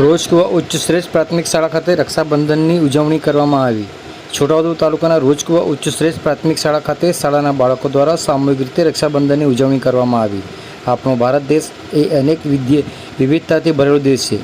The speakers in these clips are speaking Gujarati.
રોજકુવા ઉચ્ચ શ્રેષ્ઠ પ્રાથમિક શાળા ખાતે રક્ષાબંધનની ઉજવણી કરવામાં આવી. છોટાઉદેપુર તાલુકાના રોજકુવા ઉચ્ચ શ્રેષ્ઠ પ્રાથમિક શાળા ખાતે શાળાના બાળકો દ્વારા સામૂહિક રીતે રક્ષાબંધનની ઉજવણી કરવામાં આવી. આપણો ભારત દેશ એ અનેક વિવિધતાથી ભરેલો દેશ છે.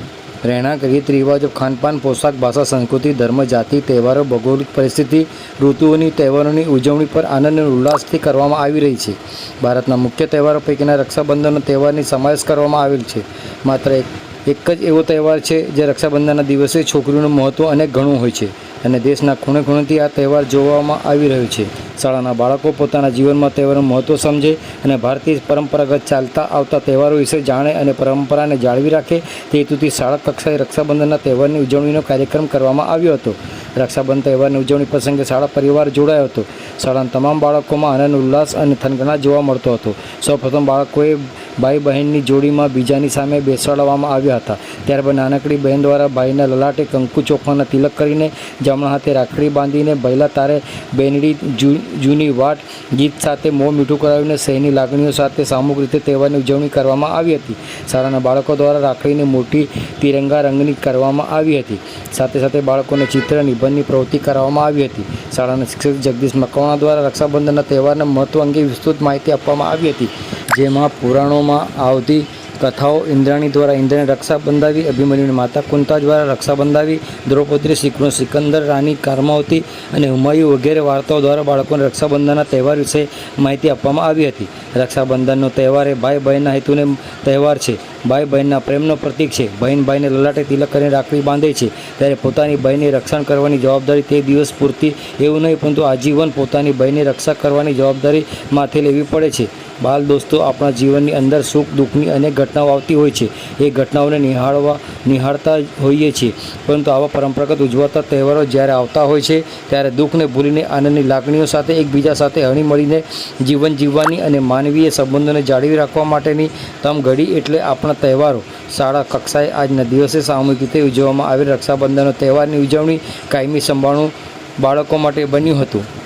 રહેણાંક, રીત, રિવાજો, ખાનપાન, પોશાક, ભાષા, સંસ્કૃતિ, ધર્મ, જાતિ, તહેવારો, ભૌગોલિક પરિસ્થિતિ, ઋતુઓની, તહેવારોની ઉજવણી પર આનંદ અને ઉલ્લાસથી કરવામાં આવી રહી છે. ભારતના મુખ્ય તહેવારો પૈકીના રક્ષાબંધનનો તહેવારની સમાવેશ કરવામાં આવેલ છે. માત્ર એક એક જ એવો તહેવાર છે જે રક્ષાબંધનના દિવસે છોકરીઓનું મહત્ત્વ અનેક ઘણું હોય છે અને દેશના ખૂણે ખૂણેથી આ તહેવાર જોવામાં આવી રહ્યો છે. શાળાના બાળકો પોતાના જીવનમાં તહેવારનું મહત્ત્વ સમજે અને ભારતીય પરંપરાગત ચાલતા આવતા તહેવારો વિશે જાણે અને પરંપરાને જાળવી રાખે તે હેતુથી શાળા કક્ષાએ રક્ષાબંધનના તહેવારની ઉજવણીનો કાર્યક્રમ કરવામાં આવ્યો હતો. રક્ષાબંધન તહેવારની ઉજવણી પ્રસંગે શાળા પરિવાર જોડાયો હતો. શાળાના તમામ બાળકોમાં આનંદ ઉલ્લાસ અને થનગના જોવા મળતો હતો. સૌપ્રથમ બાળકોએ ભાઈ બહેનની જોડીમાં બીજાની સામે બેસાડવામાં આવ્યા હતા. ત્યારબાદ નાનકડી બહેન દ્વારા ભાઈના લલાટે કંકુ ચોખાના તિલક કરીને જમણા હાથે રાખડી બાંધીને ભયલા તારે બેનડી જૂ- જૂની વાટ, ગીત સાથે મોં મીઠું કરાવીને સહીની લાગણીઓ સાથે સામૂહિક રીતે તહેવારની ઉજવણી કરવામાં આવી હતી. શાળાના બાળકો દ્વારા રાખડીને મોટી તિરંગા રંગની કરવામાં આવી હતી. સાથે સાથે બાળકોને ચિત્ર નિબંધની પ્રવૃત્તિ કરાવવામાં આવી હતી. શાળાના શિક્ષક જગદીશ મકવાણા દ્વારા રક્ષાબંધનના તહેવારના મહત્વ અંગે વિસ્તૃત માહિતી આપવામાં આવી હતી. જેમાં પુરાણોમાં આવતી કથાઓ ઇન્દ્રાણી દ્વારા ઇન્દ્રને રક્ષા બંધાવી, અભિમન્યુની માતા કુંતા દ્વારા રક્ષા બંધાવી, દ્રૌપદી શ્રીકૃષ્ણ સિકંદર રાણી કારમાવતી અને હુમાયુ વગેરે વાર્તાઓ દ્વારા બાળકોને રક્ષાબંધનના તહેવાર વિશે માહિતી આપવામાં આવી હતી. રક્ષાબંધનનો તહેવાર એ ભાઈ બહેનના હેતુને તહેવાર છે. ભાઈ બહેનના પ્રેમનો પ્રતીક છે. બહેન ભાઈને લલાટે તિલક કરીને રાખડી બાંધે છે. ત્યારે પોતાની બહેનની રક્ષણ કરવાની જવાબદારી તે દિવસ પૂરતી એવું નહીં, પરંતુ આજીવન પોતાની બહેનની રક્ષા કરવાની જવાબદારી માથે લેવી પડે છે. બાલ દોસ્તો, આપણા જીવનની અંદર સુખ, દુઃખની અનેક ઘટનાઓ આવતી હોય છે. એ ઘટનાઓને નિહાળવા, નિહાળતા હોઈએ છીએ. પરંતુ આવા પરંપરાગત ઉજવાતા તહેવારો જ્યારે આવતા હોય છે, ત્યારે દુઃખને ભૂલીને આનંદની લાગણીઓ સાથે, એકબીજા સાથે હળી મળીને જીવન જીવવાની અને માનવીય સંબંધોને જાળવી રાખવા માટેની તમ ઘડી એટલે આપણા તહેવારો. શાળા, કક્ષાએ આજના દિવસે સામૂહિક રીતે ઉજવવામાં આવેલ રક્ષાબંધનનો તહેવારની ઉજવણી કાયમી સંભાળવું બાળકો માટે બન્યું હતું.